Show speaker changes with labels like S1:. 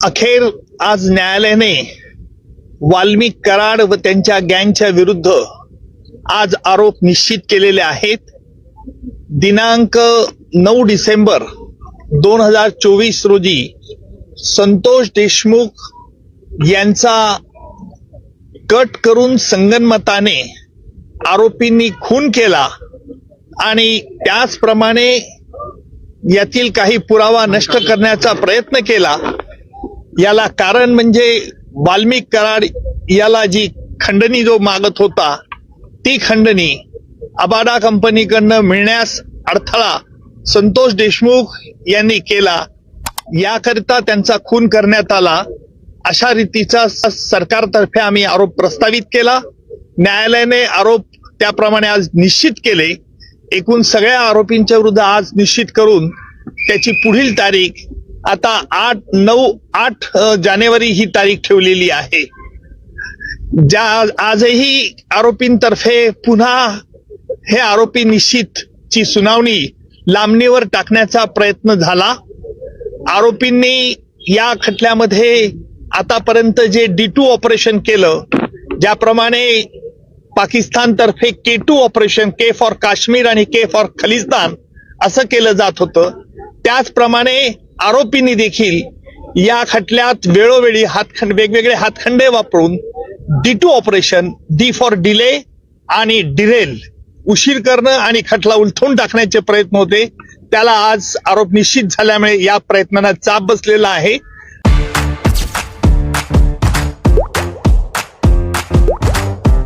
S1: अखेर आज न्यायालयाने वाल्मिक कराड व त्यांच्या गँगच्या विरुद्ध आज आरोप निश्चित केलेले आहेत. दिनांक नऊ डिसेंबर दोन हजार चोवीस रोजी संतोष देशमुख यांचा कट करून संगनमताने आरोपींनी खून केला आणि त्याचप्रमाणे यातील काही पुरावा नष्ट करण्याचा प्रयत्न केला. याला कारण म्हणजे वाल्मिक कराड याला जी खंडणी जो मागत होता ती खंडणी अबाडा कंपनीकडनं मिळण्यास अडथळा संतोष देशमुख यांनी केला याकरिता त्यांचा खून करण्यात आला. अशा रीतीचा सरकारतर्फे आम्ही आरोप प्रस्तावित केला. न्यायालयाने आरोप त्याप्रमाणे आज निश्चित केले. एकूण सगळ्या आरोपींच्या विरुद्ध आज निश्चित करून त्याची पुढील तारीख आता आठ नऊ आठ जानेवारी ही तारीख ठेवलेली आहे. ज्या आजही आरोपींतर्फे पुन्हा हे आरोपी निश्चित ची सुनावणी लांबणीवर टाकण्याचा प्रयत्न झाला. आरोपींनी या खटल्यामध्ये आतापर्यंत जे डी टू ऑपरेशन केलं ज्याप्रमाणे पाकिस्तानतर्फे K two operation K for Kashmir आणि के फॉर खलिस्तान असं केलं जात होतं. त्याचप्रमाणे आरोपींनी देखील या खटल्यात वेळोवेळी हातखंड वेगवेगळे हातखंडे वापरून D two operation D for delay आणि डिरेल उशीर करणं आणि खटला उलथून टाकण्याचे प्रयत्न होते. त्याला आज आरोप निश्चित झाल्यामुळे या प्रयत्नांना चाप बसलेला आहे.